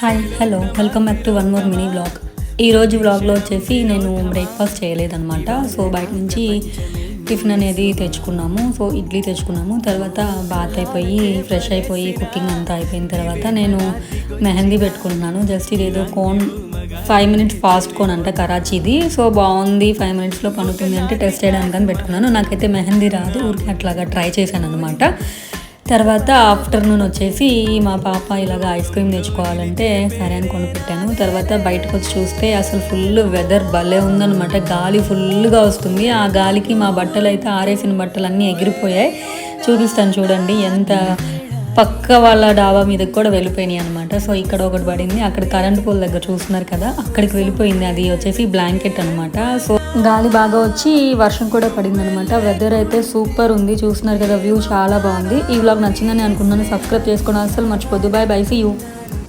Hi hello welcome back to one more mini vlog ఈరోజు వ్లాగ్లో వచ్చేసి నేను బ్రేక్ఫాస్ట్ చేయలేదన్నమాట. సో బయట నుంచి టిఫిన్ అనేది తెచ్చుకున్నాము. సో ఇడ్లీ తెచ్చుకున్నాము. తర్వాత బాత్ అయిపోయి ఫ్రెష్ అయిపోయి కుకింగ్ అంతా అయిపోయిన తర్వాత నేను మెహందీ పెట్టుకుంటున్నాను. జస్ట్ ఇదేదో cone five minutes fast cone అంట కరాచీది. సో బాగుంది. ఫైవ్ మినిట్స్లో పనుతుంది అంటే టెస్ట్ చేయడానికి అని పెట్టుకున్నాను. నాకైతే మెహందీ రాదు. ఊరికి అట్లాగా ట్రై చేశాను అనమాట తర్వాత ఆఫ్టర్నూన్ వచ్చేసి మా పాప ఇలాగ ఐస్ క్రీమ్ తెచ్చుకోవాలంటే సరే అని కొనుక్పెట్టాను తర్వాత బయటకు వచ్చి చూస్తే అసలు ఫుల్ వెదర్ భలే ఉందనమాట గాలి ఫుల్గా వస్తుంది. ఆ గాలికి మా బట్టలు అయితే ఆరేసిన బట్టలు అన్నీ ఎగిరిపోయాయి. చూపిస్తాను చూడండి ఎంత పక్క వాళ్ళ డాబా మీదకి కూడా వెళ్ళిపోయినాయి అనమాట సో ఇక్కడ ఒకటి పడింది. అక్కడ కరెంట్ పోల్ దగ్గర చూస్తున్నారు కదా అక్కడికి వెళ్ళిపోయింది. అది వచ్చేసి బ్లాంకెట్ అనమాట సో గాలి బాగా వచ్చి వర్షం కూడా పడింది అనమాట వెదర్ అయితే సూపర్ ఉంది. చూస్తున్నారు కదా వ్యూ చాలా బాగుంది. ఈ వ్లాగ్ నచ్చిందని అనుకున్నాను సబ్స్క్రైబ్ చేసుకోవడం అసలు మర్చిపోద్దు బాయ్ బై సీ యూ